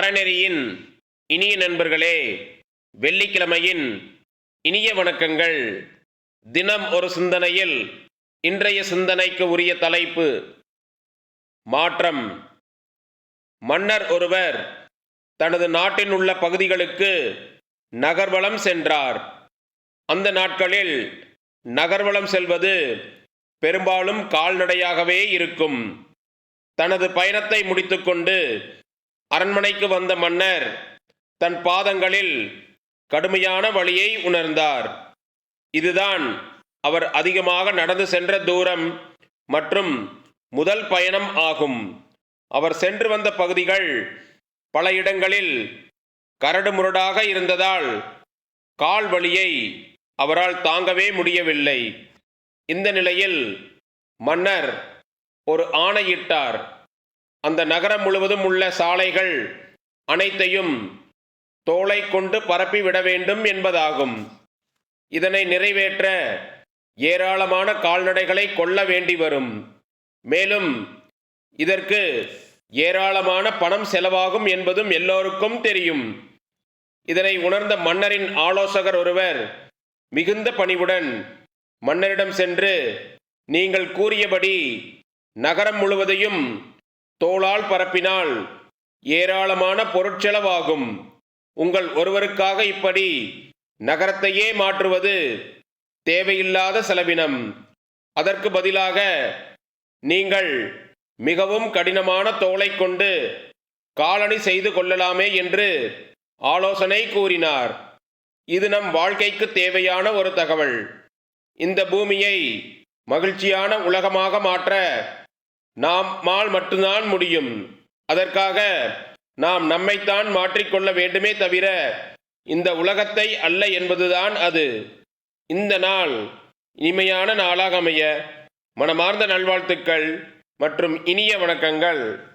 அறநெறியின் இனிய நண்பர்களே வெள்ளிக்கிழமையின் இனிய வணக்கங்கள். தினம் ஒரு சிந்தனையில் இன்றைய சிந்தனைக்கு உரிய தலைப்பு மாற்றம். மன்னர் ஒருவர் தனது நாட்டின் உள்ள பகுதிகளுக்கு நகர்வலம் சென்றார். அந்த நாட்களில் நகர்வலம் செல்வது பெரும்பாலும் கால்நடையாகவே இருக்கும். தனது பயணத்தை முடித்துக்கொண்டு அரண்மனைக்கு வந்த மன்னர் தன் பாதங்களில் கடுமையான வழியை உணர்ந்தார். இதுதான் அவர் அதிகமாக நடந்து சென்ற தூரம் மற்றும் முதல் பயணம் ஆகும். அவர் சென்று வந்த பகுதிகள் பல இடங்களில் கரடுமுரடாக இருந்ததால் கால் வலியை அவரால் தாங்கவே முடியவில்லை. இந்த நிலையில் மன்னர் ஒரு ஆணையிட்டார். அந்த நகரம் முழுவதும் உள்ள சாலைகள் அனைத்தையும் தோலை கொண்டு பரப்பிவிட வேண்டும் என்பதாகும். இதனை நிறைவேற்ற ஏராளமான கால்நடைகளை கொள்ள வேண்டி வரும். மேலும் இதற்கு ஏராளமான பணம் செலவாகும் என்பதும் எல்லோருக்கும் தெரியும். இதனை உணர்ந்த மன்னரின் ஆலோசகர் ஒருவர் மிகுந்த பணிவுடன் மன்னரிடம் சென்று நீங்கள் கூறியபடி நகரம் முழுவதையும் தோளால் பரப்பினால் ஏராளமான பொருட்செலவாகும். உங்கள் ஒருவருக்காக இப்படி நகரத்தையே மாற்றுவது தேவையில்லாத செலவினம். அதற்கு பதிலாக நீங்கள் மிகவும் கடினமான தோலை கொண்டு காலணி செய்து கொள்ளலாமே என்று ஆலோசனை கூறினார். இது நம் வாழ்க்கைக்கு தேவையான ஒரு தகவல். இந்த பூமியை மகிழ்ச்சியான உலகமாக மாற்ற நாம் மால் மட்டும்தான் முடியும். அதற்காக நாம் நம்மைத்தான் மாற்றிக்கொள்ள வேண்டுமே தவிர இந்த உலகத்தை அல்ல என்பதுதான் அது. இந்த நாள் இனிமையான நாளாக அமைய மனமார்ந்த நல்வாழ்த்துக்கள் மற்றும் இனிய வணக்கங்கள்.